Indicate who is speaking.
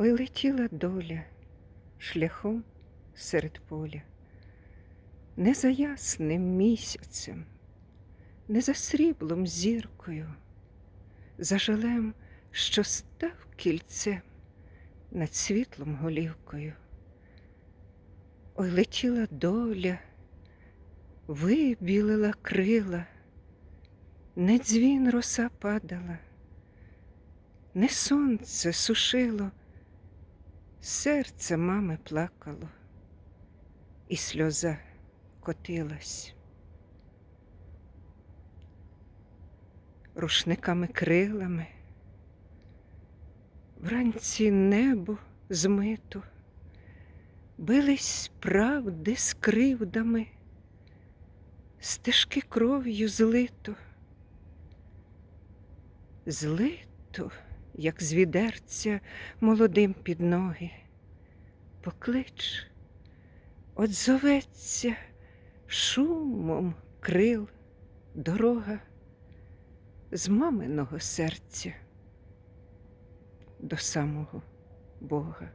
Speaker 1: Ой летіла доля шляхом серед поля, не за ясним місяцем, не за сріблом зіркою, за жалем, що став кільцем над світлом голівкою. Ой летіла доля, вибілила крила, не дзвін роса падала, не сонце сушило, серце мами плакало, і сльоза котилась. Рушниками крилами, вранці небо змито, бились правди з кривдами, стежки кров'ю злито, злито, як з відерця молодим під ноги. Поклич, отзоветься шумом крил дорога з маминого серця до самого Бога.